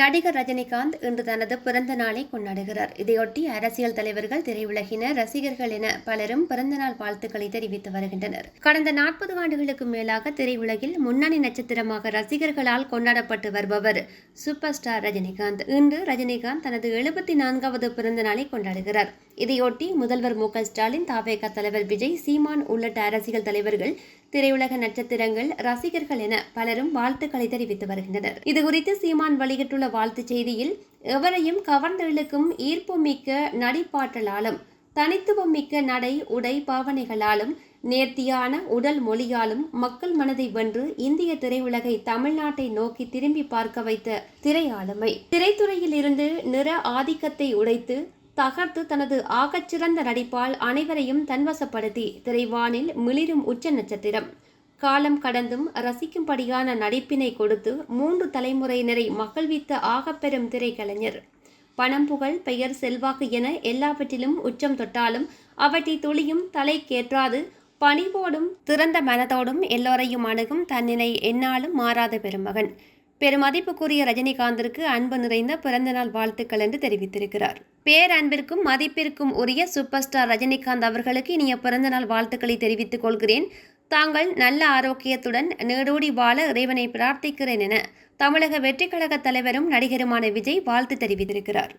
நடிகர் ரஜினிகாந்த் இன்று தனது பிறந்த நாளை கொண்டாடுகிறார். இதையொட்டி அரசியல் தலைவர்கள் திரையுலகினர் ரசிகர்கள் என பலரும் பிறந்தநாள் வாழ்த்துக்களை தெரிவித்து வருகின்றனர். கடந்த நாற்பது ஆண்டுகளுக்கு மேலாக திரையுலகில் முன்னணி நட்சத்திரமாக ரசிகர்களால் கொண்டாடப்பட்டு வருபவர் சூப்பர் ஸ்டார் ரஜினிகாந்த். இன்று ரஜினிகாந்த் தனது எழுபத்தி நான்காவது பிறந்த நாளை கொண்டாடுகிறார். இதையொட்டி முதல்வர் மு க ஸ்டாலின் தாவேக தலைவர் விஜய் சீமான் உள்ளிட்ட அரசியல் தலைவர்கள் திரையுலக நட்சத்திரங்கள் ரசிகர்கள் என பலரும் வாழ்த்துக்களை தெரிவித்து வருகின்றனர். இதுகுறித்து சீமான் வெளியிட்டுள்ள வாழ்த்துச் செய்தியில் எவரையும் கவர்ந்து ஈர்ப்பு மிக்க நடிப்பாற்றலாலும் தனித்துவம் மிக்க நடை உடை பாவனைகளாலும் நேர்த்தியான உடல் மொழியாலும் மக்கள் மனதை வென்று இந்திய திரையுலகை தமிழ்நாட்டை நோக்கி திரும்பி பார்க்க வைத்த திரை ஆளுமை திரைத்துறையில் இருந்து நிற ஆதிக்கத்தை உடைத்து தகர்த்து தனது ஆகச்சிறந்த நடிப்பால் அனைவரையும் தன்வசப்படுத்தி திரைவானில் மிளிரும் உச்ச நட்சத்திரம். காலம் கடந்தும் ரசிக்கும்படியான நடிப்பினை கொடுத்து மூன்று தலைமுறையினரை மகிழ்வித்த ஆகப்பெரும் திரைக்கலைஞர். பணம் புகழ் பெயர் செல்வாக்கு என எல்லாவற்றிலும் உச்சம் தொட்டாலும் அவற்றை துளியும் தலைக்கேற்றாது பணிவோடும் திறந்த மனதோடும் எல்லோரையும் அணுகும் தன்னினை என்னாலும் மாறாத பெருமகன். பெருமதிப்புக்குரிய ரஜினிகாந்திற்கு அன்பு நிறைந்த பிறந்தநாள் வாழ்த்துக்கள் என்று தெரிவித்திருக்கிறார். பேரன்பிற்கும் மதிப்பிற்கும் உரிய சூப்பர் ஸ்டார் ரஜினிகாந்த் அவர்களுக்கு இனிய பிறந்தநாள் வாழ்த்துக்களை தெரிவித்துக் கொள்கிறேன். தாங்கள் நல்ல ஆரோக்கியத்துடன் நீடூடி வாழ இறைவனை பிரார்த்திக்கிறேன் என தமிழக வெற்றிக்கழக தலைவரும் நடிகருமான விஜய் வாழ்த்து தெரிவித்திருக்கிறார்.